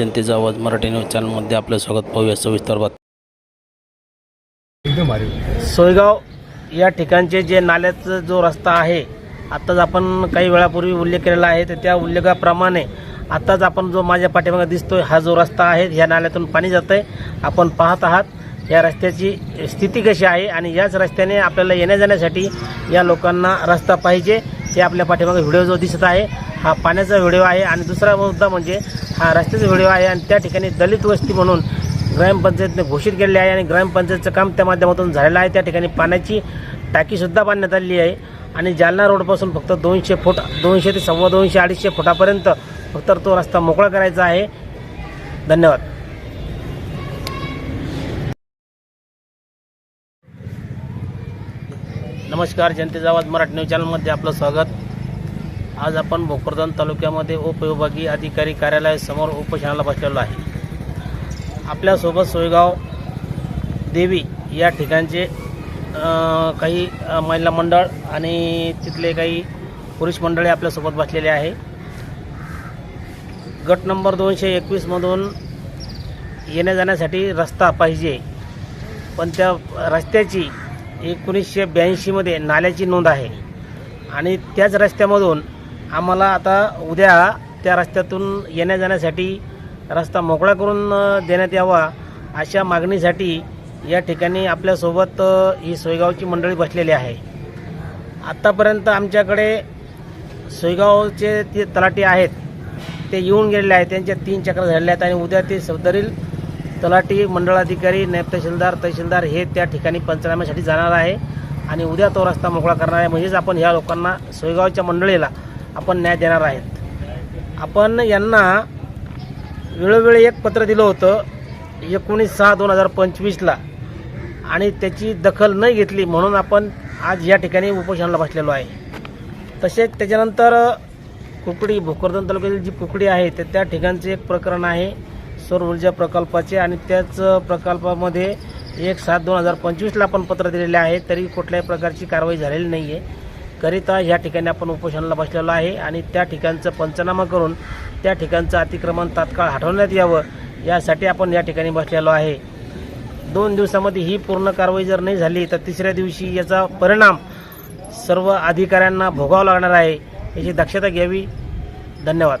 जनतेचा आवाज मराठी न्यूज चॅनलमध्ये आपलं स्वागत. पाहूया सविस्तर बात सोयगाव या ठिकाणचे जे नाल्याचं जो रस्ता आहे आत्ताच आपण काही वेळापूर्वी उल्लेख केलेला आहे तर त्या उल्लेखाप्रमाणे आत्ताच आपण जो माझ्या पाठीमागे दिसतोय हा जो रस्ता आहे ह्या नाल्यातून पाणी जातं आहे आपण पाहत आहात या रस्त्याची स्थिती कशी आहे आणि याच रस्त्याने आपल्याला येण्या जाण्यासाठी या लोकांना रस्ता पाहिजे हे आपल्या पाठीमागे व्हिडिओ जो दिसत आहे हा पाण्याचा व्हिडिओ आहे. आणि दुसरा मुद्दा म्हणजे हा रस्त्याचा व्हिडिओ आहे आणि त्या ठिकाणी दलित वस्ती म्हणून ग्रामपंचायतने घोषित केलेले आहे आणि ग्रामपंचायतचं काम त्या माध्यमातून झालेलं आहे. त्या ठिकाणी पाण्याची टाकीसुद्धा बांधण्यात आलेली आहे आणि जालना रोडपासून फक्त दोनशे फूट दोनशे ते सव्वा दोनशे अडीचशे फुटापर्यंत फक्त तो रस्ता मोकळा करायचा आहे. धन्यवाद. नमस्कार जनतेचा आवाज मराठी न्यूज चॅनलमध्ये आपलं स्वागत. आज आपण भोकरदन तालुक्यामध्ये उपविभागीय अधिकारी कार्यालयासमोर उपोषणाला बसलेलो आहे. आपल्यासोबत सोयगाव देवी या ठिकाणचे काही महिला मंडळ आणि तिथले काही पुरुष मंडळी आपल्यासोबत बसलेले आहे. गट नंबर दोनशे एकवीसमधून येण्या जाण्यासाठी रस्ता पाहिजे पण त्या रस्त्याची एकोणीसशे ब्याऐंशीमध्ये नाल्याची नोंद आहे आणि त्याच रस्त्यामधून आम्हाला आता उद्या त्या रस्त्यातून येण्या जाण्यासाठी रस्ता मोकळा करून देण्यात यावा अशा मागणीसाठी या ठिकाणी आपल्यासोबत ही सोयगावची मंडळी बसलेली आहे. आत्तापर्यंत आमच्याकडे सोयगावचे ते तलाठी आहेत ते येऊन गेलेले आहेत. त्यांच्या तीन चक्र झालेल्या आहेत आणि उद्या ते सदरील तलाठी मंडळाधिकारी नायब तहसीलदार तहसीलदार हे त्या ठिकाणी पंचनाम्यासाठी जाणार आहे. आणि उद्या तो रस्ता मोकळा करणार आहे. म्हणजेच आपण ह्या लोकांना सोयगावच्या मंडळीला आपण न्याय देणार आहेत. आपण यांना वेळोवेळी एक पत्र दिलं होतं एकोणीस सहा दोन हजार पंचवीसला. आणि त्याची दखल न घेतली म्हणून आपण आज या ठिकाणी उपोषणाला बसलेलो आहे. तसेच त्याच्यानंतर कुकडी भोकरदन तालुक्यातील जी कुकडी आहे तर त्या ठिकाणचे एक प्रकरण आहे सौर ऊर्जा प्रकल्पाचे. आणि त्याच प्रकल्पामध्ये एक सात दोन हजार पंचवीसला आपण पत्र दिलेले आहे तरी कुठल्याही प्रकारची कारवाई झालेली नाही आहे करिता ह्या ठिकाणी आपण उपोषणाला बसलेलो आहे आणि त्या ठिकाणचं पंचनामा करून त्या ठिकाणचं अतिक्रमण तात्काळ हटवण्यात यावं यासाठी आपण या ठिकाणी बसलेलो आहे. दोन दिवसामध्ये ही पूर्ण कारवाई जर नाही झाली तर तिसऱ्या दिवशी याचा परिणाम सर्व अधिकाऱ्यांना भोगावं लागणार आहे. याची दक्षता घ्यावी. धन्यवाद.